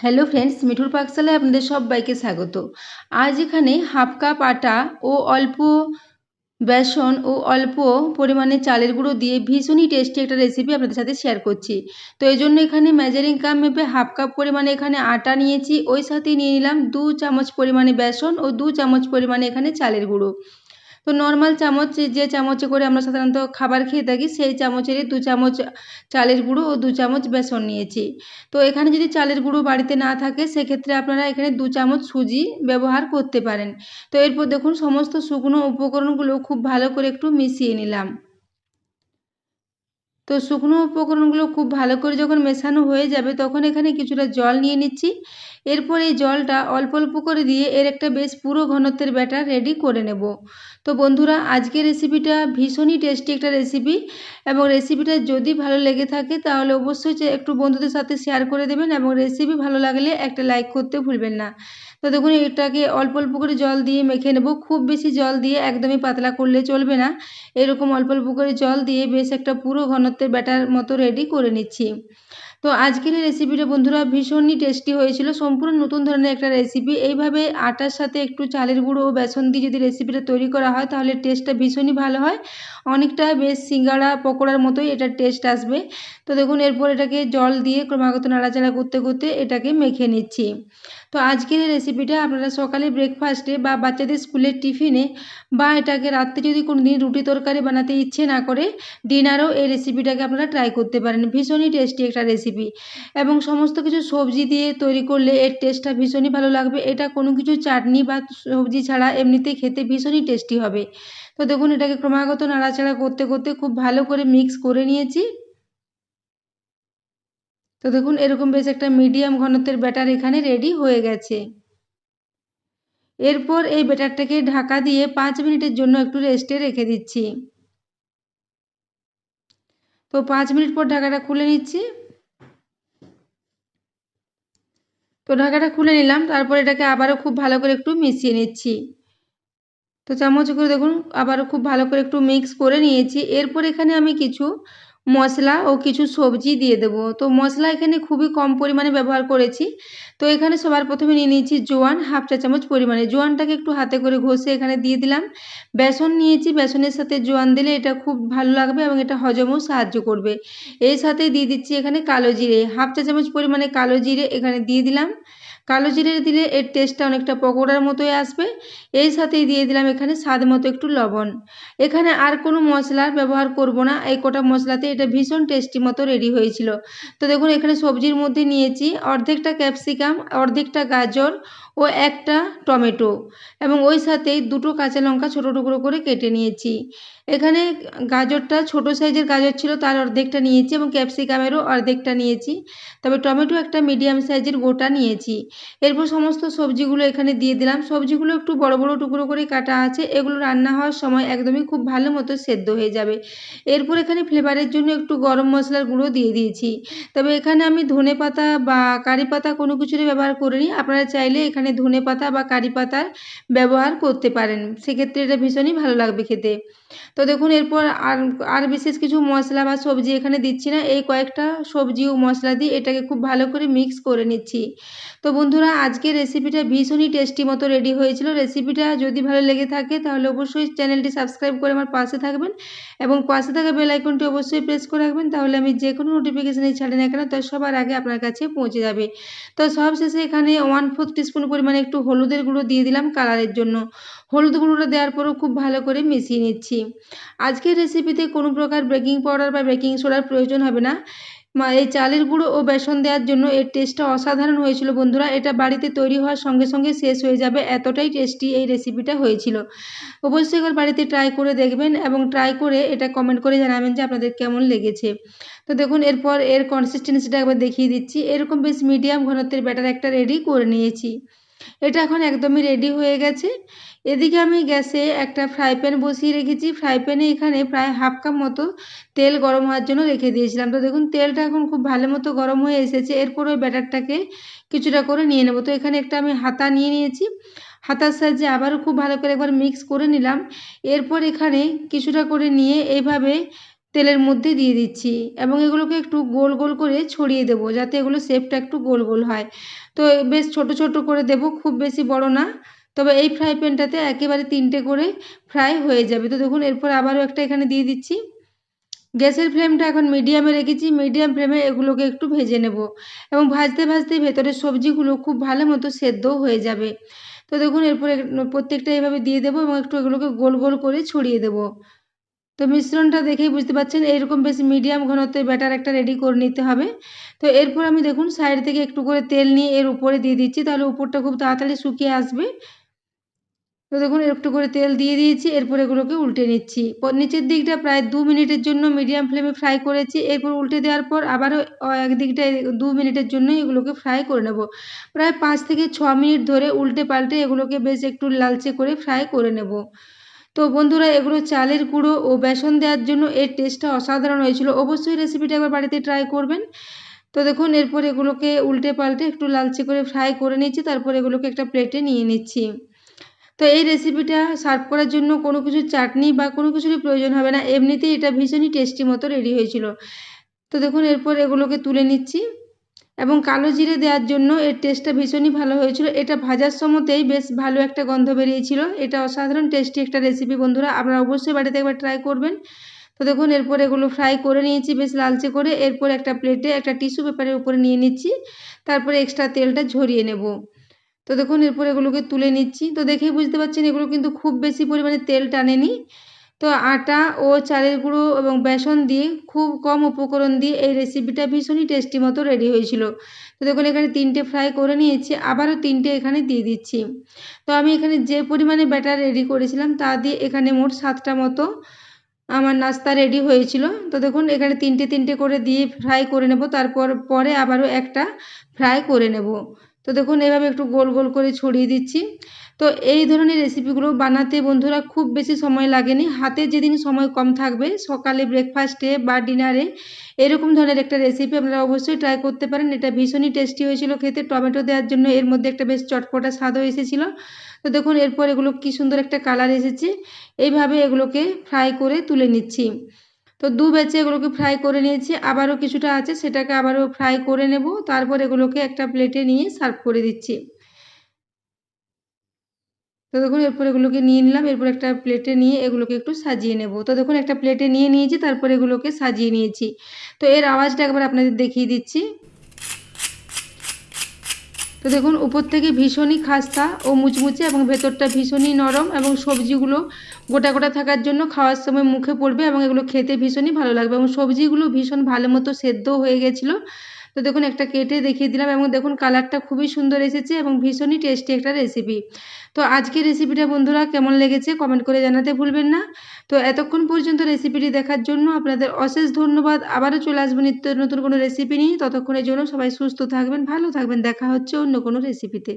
Hello friends মিঠুর পাকশালায় আপনাদের সবাইকে স্বাগত। আজ এখানে হাফ কাপ আটা ও অল্প বেসন ও অল্প পরিমাণে চালের গুঁড়ো দিয়ে ভীষণই টেস্টি একটা রেসিপি আপনাদের সাথে শেয়ার করছি। তো এই জন্য এখানে মেজারিং কাপ মেপে হাফ কাপ পরিমাণে এখানে আটা নিয়েছি। ওই সাথে নিয়ে নিলাম দু চামচ পরিমাণে বেসন ও দু চামচ পরিমাণে এখানে চালের গুঁড়ো। তো নর্মাল চামচ যে চামচে করে আমরা সাধারণত খাবার খেয়ে থাকি, সেই চামচেরই দু চামচ চালের গুঁড়ো ও দু চামচ বেসন নিয়েছি। তো এখানে যদি চালের গুঁড়ো বাড়িতে না থাকে, সেক্ষেত্রে আপনারা এখানে দু চামচ সুজি ব্যবহার করতে পারেন। তো এরপর দেখুন, সমস্ত শুকনো উপকরণগুলো খুব ভালো করে একটু মিশিয়ে নিলাম। তো শুকনো উপকরণগুলো খুব ভালো করে যখন মেশানো হয়ে যাবে, তখন এখানে কিছুটা জল নিয়ে নিচ্ছি। এরপর এই জলটা অল্প অল্প করে দিয়ে এর একটা বেশ পুরো ঘনত্বের ব্যাটার রেডি করে নেব। তো বন্ধুরা, আজকের রেসিপিটা ভীষণই টেস্টি একটা রেসিপি এবং রেসিপিটা যদি ভালো লেগে থাকে তাহলে অবশ্যই একটু বন্ধুদের সাথে শেয়ার করে দেবেন এবং রেসিপি ভালো লাগলে একটা লাইক করতে ভুলবেন না। তো দেখুন, এটাকে অল্প অল্প করে জল দিয়ে মেখে নেব। খুব বেশি জল দিয়ে একদমই পাতলা করলে চলবে না। এরকম অল্প অল্প করে জল দিয়ে বেশ একটা পুরো ঘনত্বের ব্যাটার মতো রেডি করে নিচ্ছি। তো আজকের এই রেসিপিটা বন্ধুরা ভীষণই টেস্টি হয়েছিল। সম্পূর্ণ নতুন ধরনের একটা রেসিপি এইভাবে আটার সাথে একটু চালের গুঁড়ো ও বেসন দিয়ে যদি রেসিপিটা তৈরি করা হয়, তাহলে টেস্টটা ভীষণই ভালো হয়। অনেকটা বেশ সিঙ্গাড়া পকোড়ার মতোই এটার টেস্ট আসবে। তো দেখুন, এরপর এটাকে জল দিয়ে ক্রমাগত নাড়াচাড়া করতে করতে এটাকে মেখে নিচ্ছি। তো আজকের এই রেসিপিটা আপনারা সকালে ব্রেকফাস্টে বা বাচ্চাদের স্কুলের টিফিনে বা এটাকে রাত্রে যদি কোনো দিন রুটি তরকারি বানাতে ইচ্ছে না করে ডিনারও এই রেসিপিটাকে আপনারা ট্রাই করতে পারেন। ভীষণই টেস্টি একটা রেসিপি এবং সমস্ত কিছু সবজি দিয়ে তৈরি করলে এর টেস্টটা ভীষণই ভালো লাগবে। এটা কোনো কিছু চাটনি বা সবজি ছাড়া এমনিতে খেতে ভীষণই টেস্টি হবে। তো দেখুন, এটাকে ক্রমাগত নাড়াচাড়া করতে করতে খুব ভালো করে মিক্স করে নিয়েছি। তো দেখুন, এরকম বেশ একটা মিডিয়াম ঘনত্বের ব্যাটার এখানে রেডি হয়ে গেছে। এরপর এই ব্যাটারটাকে ঢাকা দিয়ে পাঁচ মিনিটের জন্য একটু রেস্টে রেখে দিচ্ছি। তো পাঁচ মিনিট পর ঢাকাটা খুলে নিচ্ছি। তো ঢাকাটা খুলে নিলাম, তারপর এটাকে আবারও খুব ভালো করে একটু মিশিয়ে নিচ্ছি। তো চামচ করে দেখুন, আবারও খুব ভালো করে একটু মিক্স করে নিয়েছি। এরপর এখানে আমি কিছু মশলা ও কিছু সবজি দিয়ে দেব। তো মশলা এখানে খুবই কম পরিমাণে ব্যবহার করেছি। তো এখানে সবার প্রথমে নিয়ে নিয়েছি জোয়ান, হাফ চা চামচ পরিমাণে। জোয়ানটাকে একটু হাতে করে ঘষে এখানে দিয়ে দিলাম। বেসন নিয়েছি, বেসনের সাথে জোয়ান দিলে এটা খুব ভালো লাগবে এবং এটা হজমও সাহায্য করবে। এর সাথে দিয়ে দিচ্ছি এখানে কালো জিরে। হাফ চা চামচ পরিমাণে কালো জিরে এখানে দিয়ে দিলাম। কালো জিরে দিলে এর টেস্টটা অনেকটা পকোড়ার মতোই আসবে। এই সাথেই দিয়ে দিলাম এখানে স্বাদ মতো একটু লবণ। এখানে আর কোনো মশলার ব্যবহার করব না। এই কটা মশলাতে এটা ভীষণ টেস্টি মতো রেডি হয়েছিল। তো দেখুন, এখানে সবজির মধ্যে নিয়েছি অর্ধেকটা ক্যাপসিকাম অর্ধেকটা গাজর ও একটা টমেটো এবং ওই সাথেই দুটো কাঁচা লঙ্কা ছোটো টুকরো করে কেটে নিয়েছি। এখানে গাজরটা ছোট সাইজের গাজর ছিল, তার অর্ধেকটা নিয়েছি এবং ক্যাপসিকামেরও অর্ধেকটা নিয়েছি। তবে টমেটো একটা মিডিয়াম সাইজের গোটা নিয়েছি। এরপর সমস্ত সবজিগুলো এখানে দিয়ে দিলাম। সবজিগুলো একটু বড় বড় টুকরো করে কাটা আছে। এগুলো রান্না হওয়ার সময় একদমই খুব ভালো মতো সেদ্ধ হয়ে যাবে। এরপর এখানে ফ্লেভারের জন্য একটু গরম মশলার গুঁড়ো দিয়ে দিয়েছি। তবে এখানে আমি ধনে পাতা বা কারি পাতা কোনো কিছুরই ব্যবহার করিনি। আপনারা চাইলে এখানে ধনে পাতা বা কারি পাতার ব্যবহার করতে পারেন। সেক্ষেত্রে এটা ভীষণই ভালো লাগবে খেতে। তো দেখুন, এরপর আর আর বিশেষ কিছু মশলা বা সবজি এখানে দিচ্ছি না। এই কয়েকটা সবজি ও মশলা দিয়ে এটাকে খুব ভালো করে মিক্স করে নিচ্ছি। তো বন্ধুরা, আজকের রেসিপিটা ভীষণই টেস্টি মতো রেডি হয়েছিল। রেসিপিটা যদি ভালো লেগে থাকে, তাহলে অবশ্যই চ্যানেলটি সাবস্ক্রাইব করে আমার পাশে থাকবেন এবং পাশে থাকা বেল আইকনটি অবশ্যই প্রেস করে রাখবেন, তাহলে আমি যে কোনো নোটিফিকেশানে ছাড়ি না কেন তার সবার আগে আপনার কাছে পৌঁছে যাবে। তো সব শেষে এখানে ওয়ান ফোর্থ টিস্পুন পরিমাণে একটু হলুদের গুঁড়ো দিয়ে দিলাম কালারের জন্য। হলুদ গুঁড়োটা দেওয়ার পরও খুব ভালো করে মিশিয়ে নিচ্ছি। আজকের রেসিপিতে কোনো প্রকার বেকিং পাউডার বা বেকিং সোডার প্রয়োজন হবে না। এই চালের গুঁড়ো ও বেসন দেওয়ার জন্য এর টেস্টটা অসাধারণ হয়েছিল বন্ধুরা। এটা বাড়িতে তৈরি হওয়ার সঙ্গে সঙ্গে শেষ হয়ে যাবে। এতটাই টেস্টি এই রেসিপিটা হয়েছিল। অবশ্যই একবার বাড়িতে ট্রাই করে দেখবেন এবং ট্রাই করে এটা কমেন্ট করে জানাবেন যে আপনাদের কেমন লেগেছে। তো দেখুন, এরপর এর কনসিস্টেন্সিটা একবার দেখিয়ে দিচ্ছি। এরকম বেশ মিডিয়াম ঘনত্বের ব্যাটার একটা রেডি করে নিয়েছি। এটা এখন একদমই রেডি হয়ে গেছে। এদিকে আমি গ্যাসে একটা ফ্রাই প্যান বসিয়ে রেখেছি। ফ্রাই প্যানে এখানে প্রায় হাফ কাপ মতো তেল গরম হওয়ার জন্য রেখে দিয়েছিলাম। তো দেখুন, তেলটা এখন খুব ভালো মতো গরম হয়ে এসেছে। এরপর ওই ব্যাটারটাকে কিছুটা করে নিয়ে নেব। তো এখানে একটা আমি হাতা নিয়ে নিয়েছি। হাতার সাহায্যে আবারও খুব ভালো করে একবার মিক্স করে নিলাম। এরপর এখানে কিছুটা করে নিয়ে এইভাবে তেলের মধ্যে দিয়ে দিচ্ছি এবং এগুলোকে একটু গোল গোল করে ছড়িয়ে দেবো যাতে এগুলো শেপটা একটু গোল গোল হয়। তো বেশ ছোট ছোট করে দেব, খুব বেশি বড় না। তবে এই ফ্রাই প্যানটাতে একেবারে তিনটে করে ফ্রাই হয়ে যাবে। তো দেখুন, এরপর আবারও একটা এখানে দিয়ে দিচ্ছি। গ্যাসের ফ্লেমটা এখন মিডিয়ামে রেখেছি। মিডিয়াম ফ্লেমে এগুলোকে একটু ভেজে নেব এবং ভাজতে ভাজতে ভেতরের সবজিগুলো খুব ভালো মতো সেদ্ধও হয়ে যাবে। তো দেখুন, এরপরে প্রত্যেকটা এভাবে দিয়ে দেবো এবং একটু এগুলোকে গোল গোল করে ছড়িয়ে দেবো। তো মিশ্রণটা দেখেই বুঝতে পারছেন এইরকম বেশ মিডিয়াম ঘনত্বের ব্যাটার একটা রেডি করে নিতে হবে। তো এরপর আমি দেখুন সাইড থেকে একটু করে তেল নিয়ে এর উপরে দিয়ে দিচ্ছি। তাহলে উপরটা খুব তাড়াতাড়ি শুকিয়ে আসবে। তো দেখুন, একটু করে তেল দিয়ে দিয়েছি, এরপর এগুলোকে উল্টে নিচ্ছি। নিচের দিকটা প্রায় দু মিনিটের জন্য মিডিয়াম ফ্লেমে ফ্রাই করেছি। এরপর উল্টে দেওয়ার পর আবারও একদিকটা দু মিনিটের জন্য এগুলোকে ফ্রাই করে নেব। প্রায় পাঁচ থেকে ছ মিনিট ধরে উল্টে পাল্টে এগুলোকে বেশ একটু লালচে করে ফ্রাই করে নেব। তো বন্ধুরা, এগুলো চালের গুঁড়ো ও বেসন দেওয়ার জন্য এর টেস্টটা অসাধারণ হয়েছিল। অবশ্যই রেসিপিটা একবার বাড়িতে ট্রাই করবেন। তো দেখুন, এরপর এগুলোকে উল্টে পাল্টে একটু লালচে করে ফ্রাই করে নিচ্ছি তারপর এগুলোকে একটা প্লেটে নিয়ে নিচ্ছি। তো এই রেসিপিটা সার্ভ করার জন্য কোনো কিছু চাটনি বা কোনো কিছুরই প্রয়োজন হবে না। এমনিতেই এটা ভীষণই টেস্টি মতো রেডি হয়েছিল। তো দেখুন, এরপর এগুলোকে তুলে নিচ্ছি এবং কালো জিরে দেওয়ার জন্য এর টেস্টটা ভীষণই ভালো হয়েছিল। এটা ভাজার সময়তেই বেশ ভালো একটা গন্ধ বেরিয়েছিল। এটা অসাধারণ টেস্টি একটা রেসিপি বন্ধুরা, আপনারা অবশ্যই বাড়িতে একবার ট্রাই করবেন। তো দেখুন, এরপর এগুলো ফ্রাই করে নিয়েছি বেশ লালচে করে। এরপর একটা প্লেটে একটা টিস্যু পেপারের উপরে নিয়ে নিচ্ছি। তারপরে এক্সট্রা তেলটা ঝরিয়ে নেব। তো দেখুন, এরপর এগুলোকে তুলে নিচ্ছি। তো দেখেই বুঝতে পারছেন, এগুলো কিন্তু খুব বেশি পরিমাণে তেল টানেনি। তো আটা ও চালের গুঁড়ো এবং বেসন দিয়ে, খুব কম উপকরণ দিয়ে এই রেসিপিটা ভীষণই টেস্টি মতো রেডি হয়েছিল। তো দেখুন, এখানে তিনটে ফ্রাই করে নিয়েছি, আবারও তিনটে এখানে দিয়ে দিচ্ছি। তো আমি এখানে যে পরিমাণে ব্যাটার রেডি করেছিলাম, তা দিয়ে এখানে মোট সাতটা মতো আমার নাস্তা রেডি হয়েছিল। তো দেখুন, এখানে তিনটে তিনটে করে দিয়ে ফ্রাই করে নেব, তারপর পরে আবারও একটা ফ্রাই করে নেব। তো দেখুন, এভাবে একটু গোল গোল করে ছড়িয়ে দিচ্ছি। তো এই ধরনের রেসিপিগুলো বানাতে বন্ধুরা খুব বেশি সময় লাগেনি। হাতে যেদিন সময় কম থাকবে, সকালে ব্রেকফাস্টে বা ডিনারে এরকম ধরনের একটা রেসিপি আপনারা অবশ্যই ট্রাই করতে পারেন। এটা ভীষণই টেস্টি হয়েছিল খেতে। টমেটো দেওয়ার জন্য এর মধ্যে একটা বেশ চটপটা স্বাদও এসেছিল। তো দেখুন, এরপর এগুলো কি সুন্দর একটা কালার এসেছে। এইভাবে এগুলোকে ফ্রাই করে তুলে নিচ্ছি। তো দু বেচে এগুলোকে ফ্রাই করে নিয়েছি। আবারও কিছুটা আছে, সেটাকে আবারও ফ্রাই করে নেব। তারপর এগুলোকে একটা প্লেটে নিয়ে সার্ভ করে দিচ্ছি। তো দেখুন, এরপর এগুলোকে নিয়ে নিলাম। এরপর একটা প্লেটে নিয়ে এগুলোকে একটু সাজিয়ে নেব। তো দেখুন, একটা প্লেটে নিয়ে নিয়েছি, তারপর এগুলোকে সাজিয়ে নিয়েছি। তো এর আওয়াজটা একবার আপনাদের দেখিয়ে দিচ্ছি। তো দেখুন, উপর থেকে ভীষণই খাস্তা ও মুচমুচে এবং ভেতরটা ভীষণই নরম এবং সবজিগুলো গোটা গোটা থাকার জন্য খাওয়ার সময় মুখে পড়বে এবং এগুলো খেতে ভীষণই ভালো লাগবে এবং সবজিগুলো ভীষণ ভালো মতো সেদ্ধ হয়ে গেছিল। তো দেখুন, একটা কেটে দেখিয়ে দিলাম এবং দেখুন, কালারটা খুবই সুন্দর এসেছে এবং ভীষণই টেস্টি একটা রেসিপি তো আজকের রেসিপিটা বন্ধুরা কেমন লেগেছে কমেন্ট করে জানাতে ভুলবেন না। তো এতক্ষণ পর্যন্ত রেসিপিটি দেখার জন্য আপনাদের অশেষ ধন্যবাদ। আবারও চলে আসবেন নিত্য নতুন কোনো রেসিপি নিয়ে। ততক্ষণের জন্য সবাই সুস্থ থাকবেন, ভালো থাকবেন। দেখা হচ্ছে অন্য কোনো রেসিপিতে